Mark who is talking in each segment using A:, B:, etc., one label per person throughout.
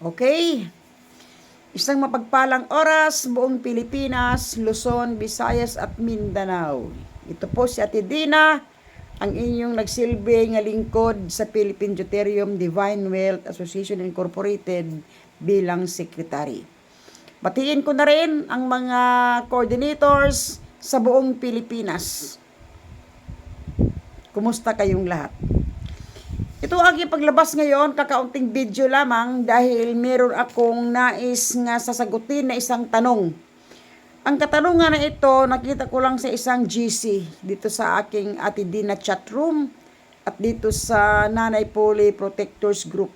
A: Okay? Isang mapagpalang oras, buong Pilipinas, Luzon, Visayas at Mindanao. Ito po si Ate Dina, ang inyong nagsilbi nga lingkod sa Philippine Deuterium Divine Wealth Association Incorporated bilang sekretary. Batiin ko na rin ang mga coordinators sa buong Pilipinas. Kumusta kayong lahat? Ito aking paglabas ngayon, kakaunting video lamang dahil meron akong nais nga sasagutin na isang tanong. Ang katanungan na ito, nakita ko lang sa isang GC dito sa aking Ate Dina chat room at dito sa Nanay Poli Protectors Group.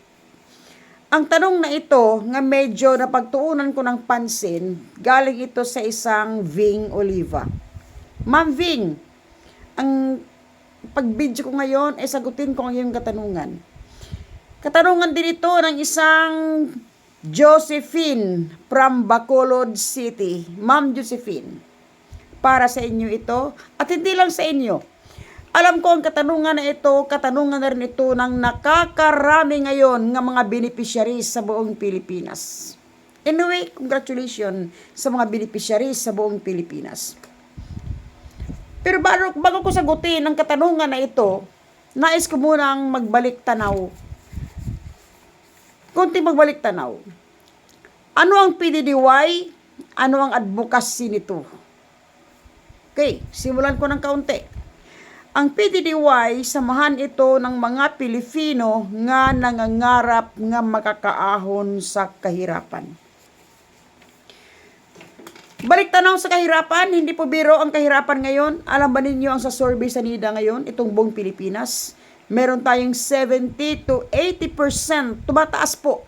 A: Ang tanong na ito, nga medyo napagtuunan ko ng pansin, galing ito sa isang Ving Oliva. Ma'am Ving, ang pag-video ko ngayon ay sagutin ko ang iyong katanungan. Katanungan din ito ng isang Josephine from Bacolod City. Ma'am Josephine, para sa inyo ito at hindi lang sa inyo. Alam ko ang katanungan na ito, katanungan na rin ito ng nakakarami ngayon ng mga beneficiaries sa buong Pilipinas. Anyway, congratulations sa mga beneficiaries sa buong Pilipinas. Pero bago, bago ko sagutin ang katanungan na ito, nais ko munang magbalik tanaw. Kunti magbalik tanaw. Ano ang PDDY? Ano ang advocacy nito? Okay, simulan ko ng kaunti. Ang PDDY, samahan ito ng mga Pilipino nga nangangarap nga makakaahon sa kahirapan. Balik tanaw sa kahirapan, hindi po biro ang kahirapan ngayon. Alam ba ninyo ang sa survey sa NIDA ngayon, itong buong Pilipinas? Meron tayong 70 to 80% tumataas po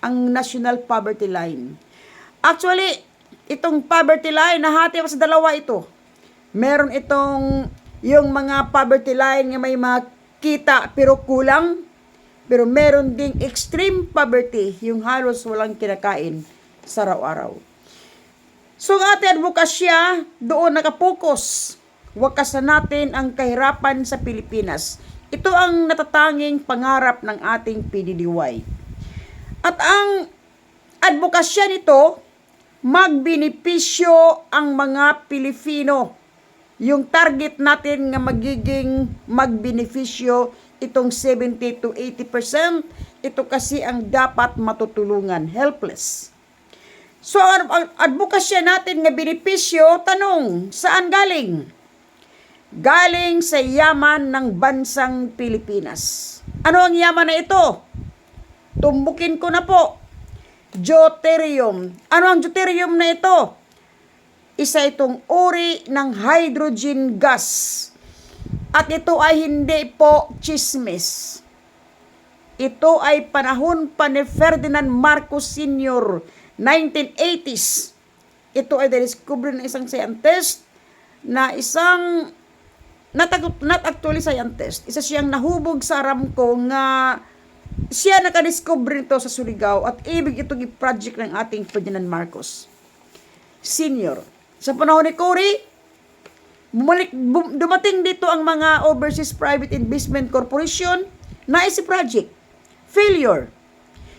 A: ang national poverty line. Actually, itong poverty line, nahati pa sa dalawa ito. Meron itong yung mga poverty line nga may mga kita pero kulang. Pero meron ding extreme poverty, yung halos walang kinakain sa araw-araw. So ang ating advokasya, doon nakapokus. Wakasan natin ang kahirapan sa Pilipinas. Ito ang natatanging pangarap ng ating PDDY. At ang advokasya nito, magbenepisyo ang mga Pilipino. Yung target natin nga magiging magbenepisyo itong 70 to 80%, ito kasi ang dapat matutulungan, helpless. So, ang advokasya natin nga benepisyo, tanong, saan galing? Galing sa yaman ng bansang Pilipinas. Ano ang yaman na ito? Tumbukin ko na po. Deuterium. Ano ang deuterium na ito? Isa itong uri ng hydrogen gas. At ito ay hindi po chismis. Ito ay panahon pa ni Ferdinand Marcos Sr. 1980s. Ito ay discover ng isang scientist na isang not, not actually scientist. Isa siyang nahubog sa Aramco nga siya nakadiscover nito sa Surigao at ibig ito project ng ating Ferdinand Marcos Senior. Sa panahon ni Cory, bumalik, bum, dumating dito ang mga Overseas Private Investment Corporation na isi project. Failure.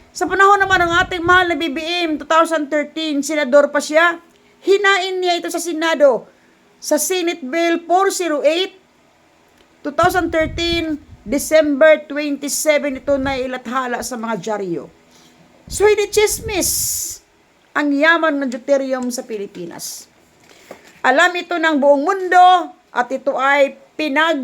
A: Sa panahon naman ng ating mahal na BBM, 2013, senador pa siya, hinain niya ito sa Senado. Sa Senate Bill 408, 2013, December 27, ito na ilathala sa mga dyaryo. So, hindi chismis ang yaman ng deuterium sa Pilipinas. Alam ito ng buong mundo at ito ay pinag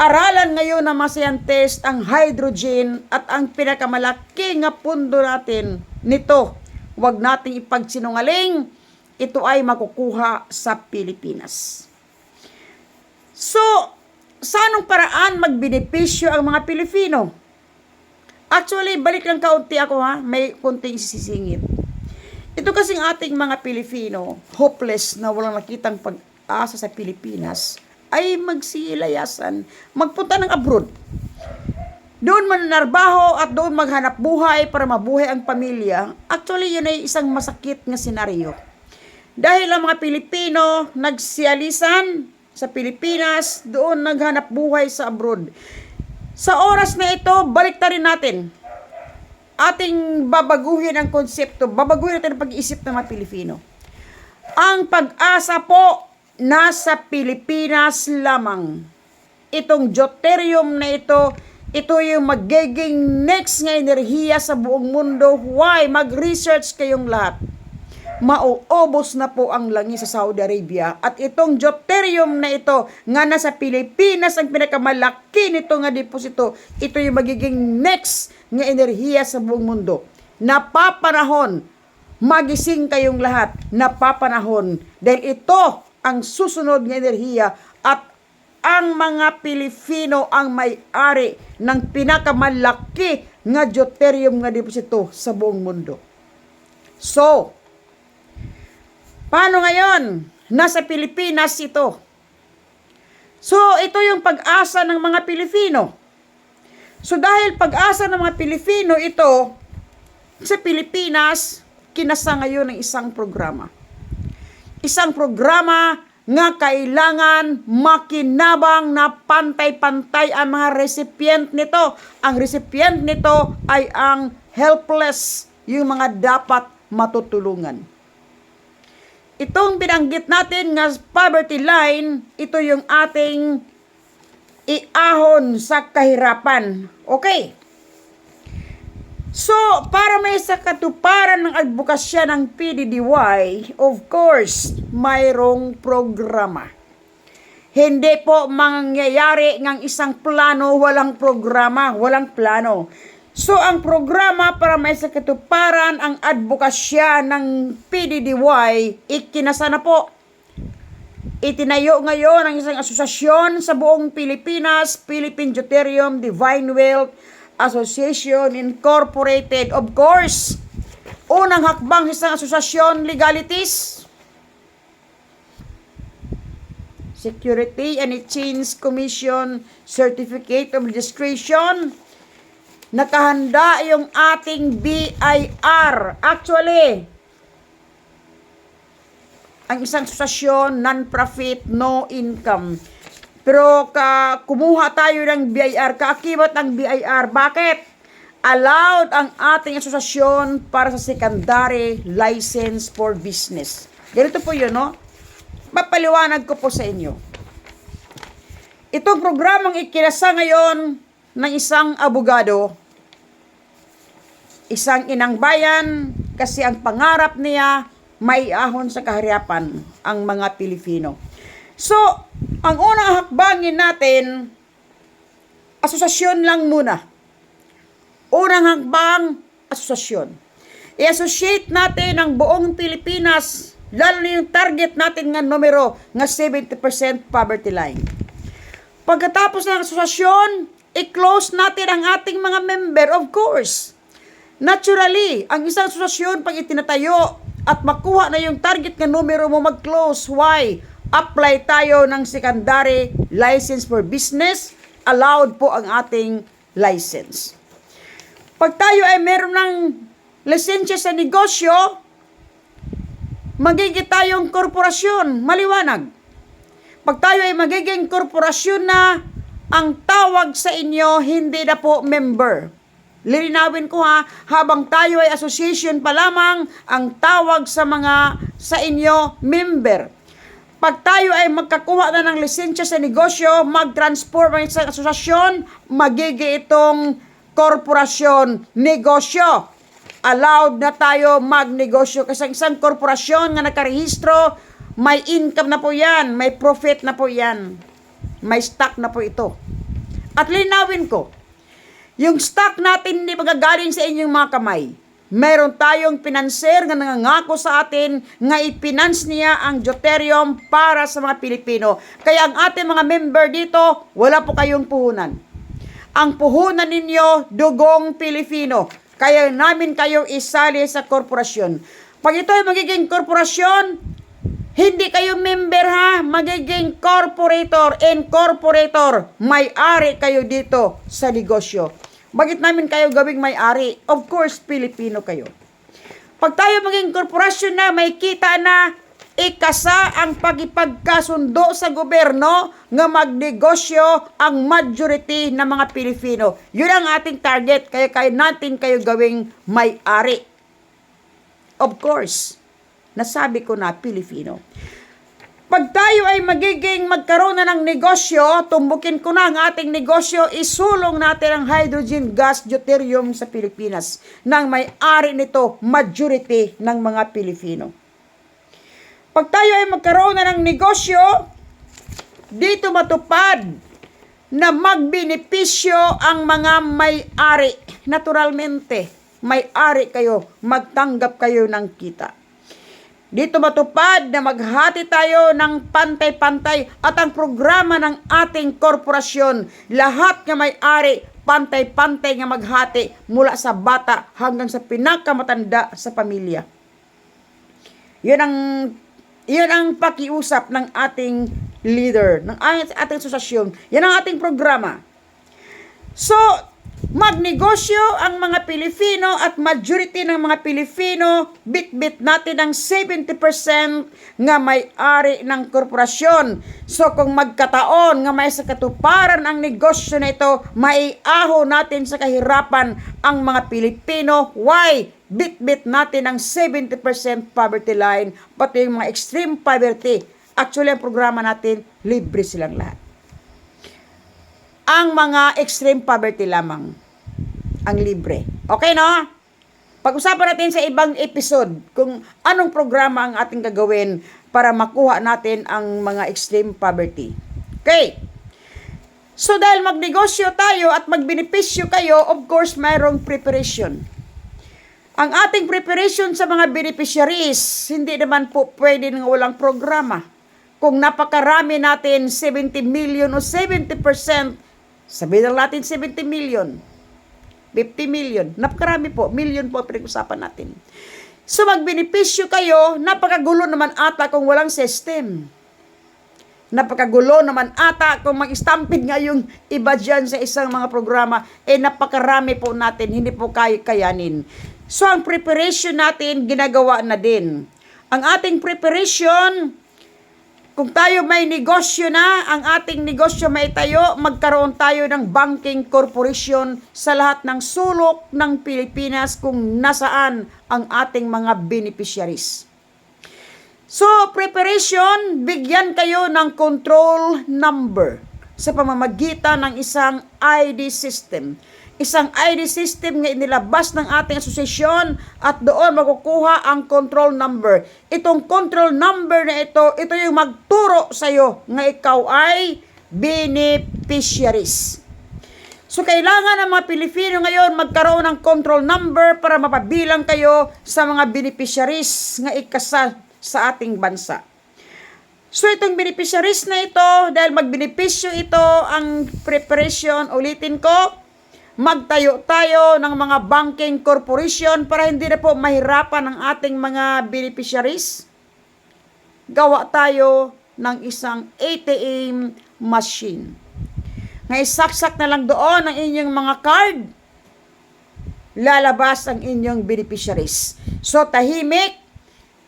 A: Aralan ngayon ng mga scientist ang hydrogen at ang pinakamalaki nga pundo natin nito. Huwag nating ipagsinungaling, ito ay makukuha sa Pilipinas. So, sa anong paraan magbenepisyo ang mga Pilipino? Actually, balik lang kaunti ako ha, may kunting sisingit. Ito kasing ating mga Pilipino, hopeless na walang nakitang pag-asa sa Pilipinas, ay magsilayasan, magpunta ng abroad. Doon manarbaho at doon maghanap buhay para mabuhay ang pamilya. Actually, yun ay isang masakit na senaryo. Dahil ang mga Pilipino nagsialisan sa Pilipinas, doon naghanap buhay sa abroad. Sa oras na ito, balik rin natin. ating babaguhin ang konsepto, babaguhin natin ang pag-iisip ng mga Pilipino. Ang pag-asa po nasa Pilipinas lamang. Itong deuterium na ito, ito yung magiging next nga enerhiya sa buong mundo. Why? Mag-research kayong lahat. Mauubos na po ang langis sa Saudi Arabia. At itong deuterium na ito, nga nasa Pilipinas, ang pinakamalaki nito nga deposito, ito yung magiging next nga enerhiya sa buong mundo. Napapanahon, magising kayong lahat, napapanahon. Dahil ito ang susunod nga enerhiya at ang mga Pilipino ang may-ari ng pinakamalaki nga deuterium nga deposito sa buong mundo. So, paano ngayon? Nasa Pilipinas ito. So, ito yung pag-asa ng mga Pilipino. So, dahil pag-asa ng mga Pilipino ito, sa Pilipinas, kinasa ngayon ng isang programa. Isang programa nga kailangan makinabang na pantay-pantay ang mga recipient nito. Ang recipient nito ay ang helpless, yung mga dapat matutulungan. Itong binanggit natin nga poverty line, ito yung ating iahon sa kahirapan. Okay. So, para may sa katuparan ng advokasya ng PDDY, of course, mayroong programa. Hindi po mangyayari ng isang plano, walang programa, walang plano. So, ang programa para may sa katuparan ang advokasya ng PDDY, ikinasa na po. Itinayo ngayon ang isang asosasyon sa buong Pilipinas, Philippine Deuterium Divine Wealth Association Incorporated. Of course, unang hakbang sa isang asosasyon legalities. Security and Exchange Commission Certificate of Registration. Nakahanda yung ating BIR. Actually, ang isang asosasyon, non-profit, no income. Pero ka, kumuha tayo ng BIR, kaakibat ng BIR. Bakit? Allowed ang ating asosasyon para sa secondary license for business. Ganito po yun, no? Papaliwanag ko po sa inyo. Itong programang ikinasa ngayon ng isang abogado, isang inang bayan, kasi ang pangarap niya, may ahon sa kahariapan ang mga Pilipino. So, ang unang hakbangin natin, asosasyon lang muna. Unang hakbang, asosasyon. I-associate natin ang buong Pilipinas, lalo na yung target natin nga numero, nga 70% poverty line. Pagkatapos ng asosasyon, i-close natin ang ating mga member, of course. Naturally, ang isang asosasyon pag itinatayo at makuha na yung target nga numero mo mag-close. Why? Apply tayo ng secondary license for business. Allowed po ang ating license. Pag tayo ay meron ng lisensya sa negosyo, magiging tayong korporasyon. Maliwanag. Pag tayo ay magiging korporasyon na, ang tawag sa inyo hindi na po member. Lilinawin ko ha, habang tayo ay association pa lamang, ang tawag sa mga sa inyo, member. Pag tayo ay magkakuha na ng lisensya sa negosyo, mag-transform isang asosasyon, magigi itong korporasyon, negosyo. Allowed na tayo magnegosyo kasi ang isang korporasyon nga nakarehistro, may income na po yan, may profit na po yan, may stock na po ito. At linawin ko, yung stock natin hindi magagaling sa inyong mga kamay. Meron tayong pinanser nga nangangako sa atin nga ipinans niya ang Deuterium para sa mga Pilipino. Kaya ang ating mga member dito, wala po kayong puhunan. Ang puhunan ninyo, dugong Pilipino. Kaya namin kayo isali sa korporasyon. Pag ito ay magiging korporasyon, hindi kayo member ha, magiging corporator, incorporator. May-ari kayo dito sa negosyo. Bakit namin kayo gawing may-ari? Of course, Pilipino kayo. Pag tayo maging korporasyon na, may kita na, ikasa ang pagipagkasundo sa gobyerno nga magnegosyo ang majority ng mga Pilipino. Yun ang ating target, kaya kaya natin kayo gawing may-ari. Of course, nasabi ko na Pilipino. Pag tayo ay magiging magkaroon na ng negosyo, tumbukin ko na ang ating negosyo, isulong natin ang hydrogen gas deuterium sa Pilipinas nang may-ari nito majority ng mga Pilipino. Pag tayo ay magkaroon na ng negosyo, dito matupad na magbenepisyo ang mga may-ari. Naturalmente, may-ari kayo, magtanggap kayo ng kita. Dito matupad na maghati tayo ng pantay-pantay at ang programa ng ating korporasyon. Lahat nga may-ari, pantay-pantay nga maghati mula sa bata hanggang sa pinakamatanda sa pamilya. Yun ang yun ang pakiusap ng ating leader, ng ating, asosasyon. Yan ang ating programa. So, magnegosyo ang mga Pilipino at majority ng mga Pilipino, bit-bit natin ang 70% nga may-ari ng korporasyon. So kung magkataon nga may sa katuparan ang negosyo na ito, maiaho natin sa kahirapan ang mga Pilipino. Why? Bit-bit natin ang 70% poverty line, pati yung mga extreme poverty. Actually, ang programa natin, libre silang lahat ang mga extreme poverty lamang ang libre. Okay, no? Pag-usapan natin sa ibang episode kung anong programa ang ating gagawin para makuha natin ang mga extreme poverty. Okay. So dahil magnegosyo tayo at magbenepisyo kayo, of course, mayroong preparation. Ang ating preparation sa mga beneficiaries, hindi naman po pwede nang walang programa. Kung napakarami natin, 70 million o 70%, sabihin lang natin 70 million, 50 million, napakarami po, million po ang pinag-usapan natin. So magbenepisyo kayo, napakagulo naman ata kung walang system. Napakagulo naman ata kung mag-stampede nga yung iba dyan sa isang mga programa, eh napakarami po natin, hindi po kayo kayanin. So ang preparation natin, ginagawa na din. Ang ating preparation, kung tayo may negosyo na, ang ating negosyo may tayo, magkaroon tayo ng banking corporation sa lahat ng sulok ng Pilipinas kung nasaan ang ating mga beneficiaries. So, preparation, bigyan kayo ng control number sa pamamagitan ng isang ID system. Isang ID system nga inilabas ng ating asosasyon at doon makukuha ang control number. Itong control number na ito, ito yung magturo sa iyo nga ikaw ay beneficiaries. So, kailangan ng mga Pilipino ngayon magkaroon ng control number para mapabilang kayo sa mga beneficiaries nga ikasal sa ating bansa. So, itong beneficiaries na ito, dahil magbenepisyo ito ang preparation, ulitin ko, magtayo tayo ng mga banking corporation para hindi na po mahirapan ang ating mga beneficiaries. Gawa tayo ng isang ATM machine. Ngay saksak na lang doon ang inyong mga card, lalabas ang inyong beneficiaries. So tahimik,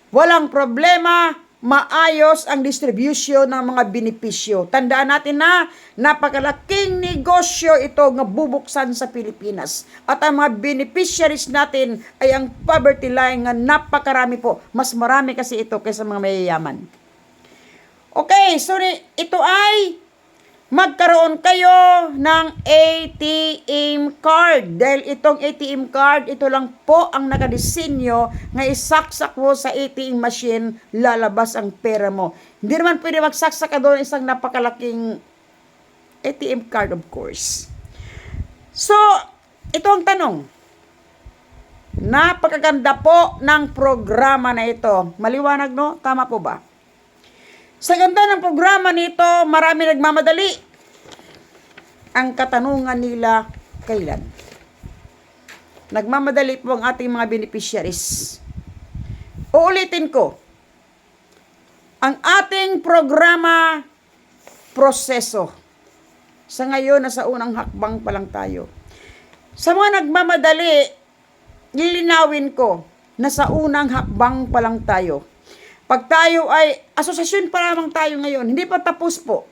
A: walang problema, maayos ang distribution ng mga benepisyo. Tandaan natin na napakalaking negosyo ito nga bubuksan sa Pilipinas. At ang mga beneficiaries natin ay ang poverty line nga napakarami po. Mas marami kasi ito kaysa mga mayayaman. Okay, so ito ay magkaroon kayo ng ATM card. Dahil itong ATM card, ito lang po ang nakadesinyo nga isaksak mo sa ATM machine, lalabas ang pera mo. Hindi naman pwede magsaksak ka doon isang napakalaking ATM card, of course. So, ito ang tanong. Napakaganda po ng programa na ito. Maliwanag, no? Tama po ba? Sa ganda ng programa nito, marami nagmamadali. Ang katanungan nila, kailan? Nagmamadali po ang ating mga beneficiaries. Uulitin ko, ang ating programa, proseso. Sa ngayon, nasa unang hakbang pa lang tayo. Sa mga nagmamadali, lilinawin ko na sa unang hakbang pa lang tayo Pag tayo ay, asosasyon pa lamang tayo ngayon, hindi pa tapos po.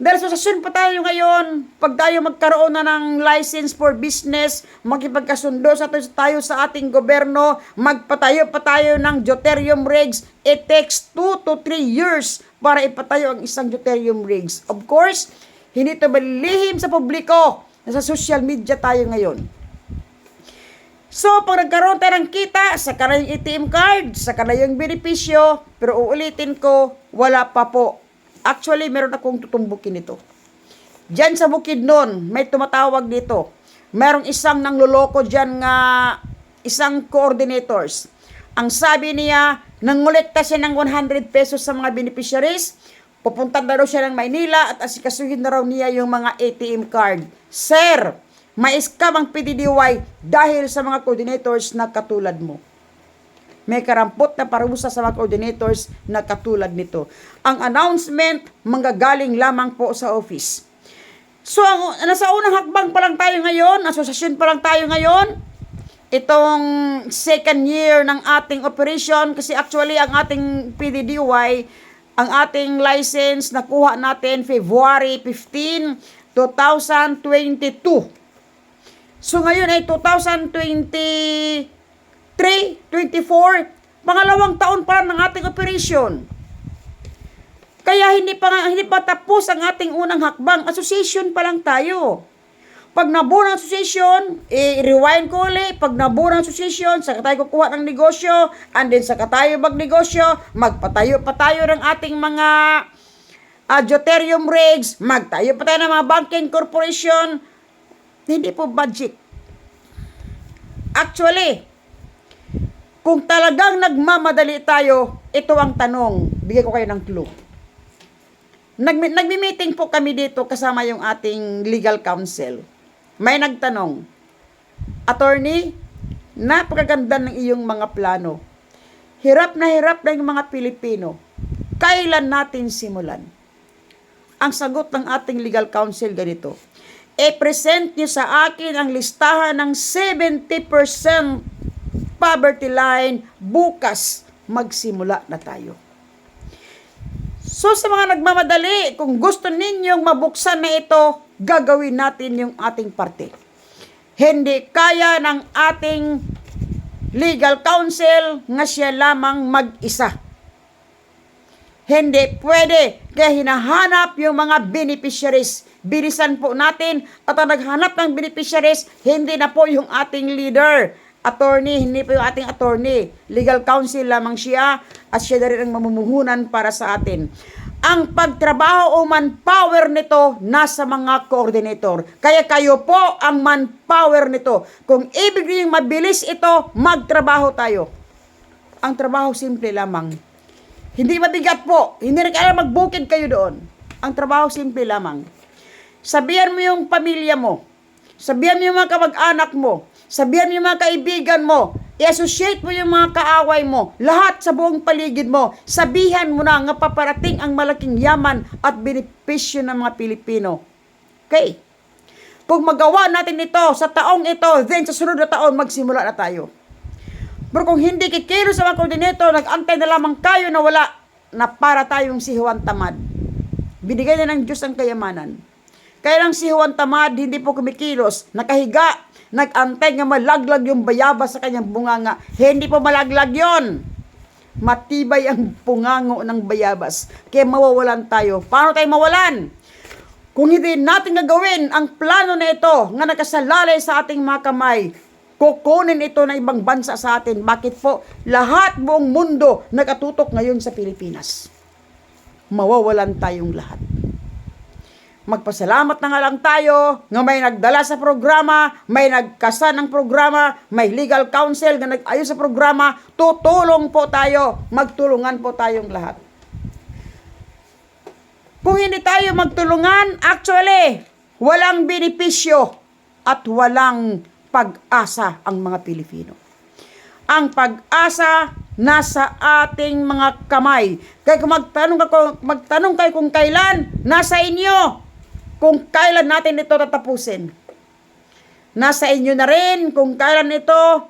A: Dahil asosasyon pa tayo ngayon, pag tayo magkaroon na ng license for business, makipagkasundo sa tayo sa ating gobyerno, magpatayo pa tayo ng deuterium rigs, it takes 2 to 3 years para ipatayo ang isang deuterium rigs. Of course, hindi ito malilihim sa publiko. Nasa social media tayo ngayon. So, pag nagkaroon tayo ng kita, saka na yung ATM card, saka na yung benepisyo, pero uulitin ko, wala pa po. Actually, meron akong tutumbukin ito. Diyan sa bukid nun, may tumatawag dito. Merong isang nangloloko dyan nga, isang coordinators. Ang sabi niya, nangolekta siya ng 100 pesos sa mga beneficiaries, pupunta na daw siya ng Maynila at asikasuhin na raw niya yung mga ATM card. Sir, may scam ang PDDY dahil sa mga coordinators na katulad mo. May karampot na parusa sa mga coordinators na katulad nito. Ang announcement, manggagaling lamang po sa office. So, ang, nasa unang hakbang pa lang tayo ngayon, asosasyon pa lang tayo ngayon, itong second year ng ating operation, kasi actually ang ating PDDY, ang ating license nakuha natin February 15, 2022. So ngayon ay 2023, 24, pangalawang taon pa lang ng ating operation. Kaya hindi pa nga- hindi pa tapos ang ating unang hakbang. Association pa lang tayo. Pag nabuo ng association, i-rewind ko ulit. Pag nabuo ng association, saka tayo kukuha ng negosyo, and then saka tayo magnegosyo, magpatayo pa tayo ng ating mga uh, deuterium rigs, magtayo pa tayo ng mga banking corporation, hindi po budget. Actually, kung talagang nagmamadali tayo, ito ang tanong. Bigyan ko kayo ng clue. Nagmi- nagmi-meeting po kami dito kasama yung ating legal counsel. May nagtanong, Attorney, napakaganda ng iyong mga plano. Hirap na hirap na yung mga Pilipino. Kailan natin simulan? Ang sagot ng ating legal counsel ganito, i-present niyo sa akin ang listahan ng 70% poverty line bukas magsimula na tayo. So sa mga nagmamadali, kung gusto ninyong mabuksan na ito, gagawin natin yung ating parte. Hindi kaya ng ating legal counsel nga siya lamang mag-isa. Hindi pwede. Kaya hinahanap yung mga beneficiaries. Bilisan po natin at ang naghanap ng beneficiaries, hindi na po yung ating leader. Attorney, hindi po yung ating attorney. Legal counsel lamang siya at siya na rin ang mamumuhunan para sa atin. Ang pagtrabaho o manpower nito nasa mga coordinator. Kaya kayo po ang manpower nito. Kung ibig niyo mabilis ito, magtrabaho tayo. Ang trabaho simple lamang. Hindi mabigat po. Hindi rin kailangan magbukid kayo doon. Ang trabaho simple lamang. Sabihan mo yung pamilya mo. Sabihan mo yung mga kamag-anak mo. Sabihan mo yung mga kaibigan mo. I-associate mo yung mga kaaway mo. Lahat sa buong paligid mo. Sabihan mo na nga paparating ang malaking yaman at benepisyo ng mga Pilipino. Okay? Kung magawa natin ito sa taong ito, then sa sunod na taon, magsimula na tayo. Pero kung hindi kikilos sa mga koordinator, nag-antay na lamang kayo na wala, na para tayong si Juan Tamad. Binigay na ng Diyos ang kayamanan. Kaya lang si Juan Tamad, hindi po kumikilos, nakahiga, nag-antay nga malaglag yung bayabas sa kanyang bunganga. Hindi po malaglag yon. Matibay ang pungango ng bayabas. Kaya mawawalan tayo. Paano tayo mawalan? Kung hindi natin gagawin ang plano na ito nga nakasalalay sa ating mga kamay, kukunin ito ng ibang bansa sa atin. Bakit po? Lahat buong mundo nakatutok ngayon sa Pilipinas. Mawawalan tayong lahat. Magpasalamat na nga lang tayo nga may nagdala sa programa, may nagkasa ng programa, may legal counsel na nag-ayos sa programa, tutulong po tayo, magtulungan po tayong lahat. Kung hindi tayo magtulungan, actually, walang benepisyo at walang pag-asa ang mga Pilipino. Ang pag-asa nasa ating mga kamay. Kaya kung magtanong, ako, magtanong kayo kung kailan, nasa inyo. Kung kailan natin ito tatapusin. Nasa inyo na rin kung kailan ito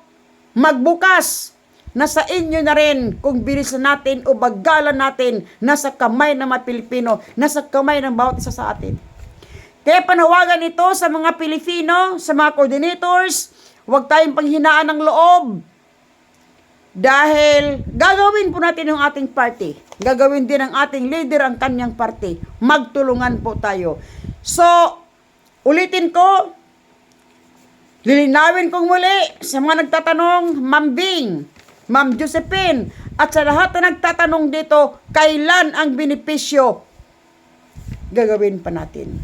A: magbukas. nasa inyo na rin kung bilisan natin o bagalan natin, nasa kamay ng mga Pilipino, nasa kamay ng bawat isa sa atin. Kaya panawagan ito sa mga Pilipino, sa mga coordinators, huwag tayong panghinaan ng loob. Dahil gagawin po natin yung ating party. Gagawin din ng ating leader ang kanyang party. Magtulungan po tayo. So, ulitin ko, lilinawin kong muli sa mga nagtatanong, Ma'am Bing, Ma'am Josephine, at sa lahat na nagtatanong dito, kailan ang benepisyo? Gagawin pa natin.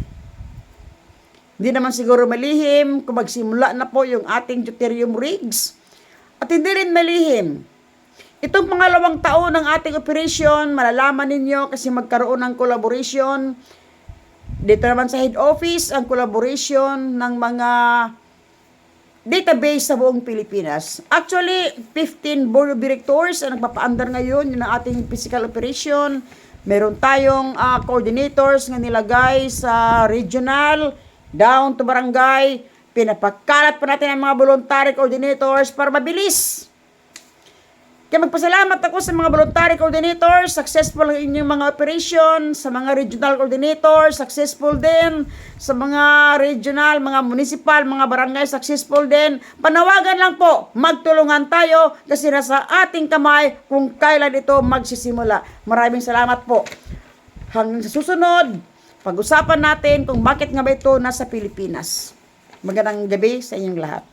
A: Hindi naman siguro malihim kung magsimula na po yung ating deuterium rigs. At hindi rin malihim. Itong pangalawang taon ng ating operation, malalaman ninyo kasi magkaroon ng collaboration. Dito naman sa head office, ang collaboration ng mga database sa buong Pilipinas. Actually, 15 board of directors ang nagpapaandar ngayon ang ating physical operation. Meron tayong ah, coordinators nga nilagay sa regional, down to barangay. Pinapakalat pa natin ang mga voluntary coordinators para mabilis. Kaya magpasalamat ako sa mga voluntary coordinators, successful ang inyong mga operation, sa mga regional coordinators, successful din, sa mga regional, mga municipal, mga barangay, successful din. Panawagan lang po, magtulungan tayo kasi nasa ating kamay kung kailan ito magsisimula. Maraming salamat po. Hanggang sa susunod, pag-usapan natin kung bakit nga ba ito nasa Pilipinas. Magandang gabi sa inyong lahat.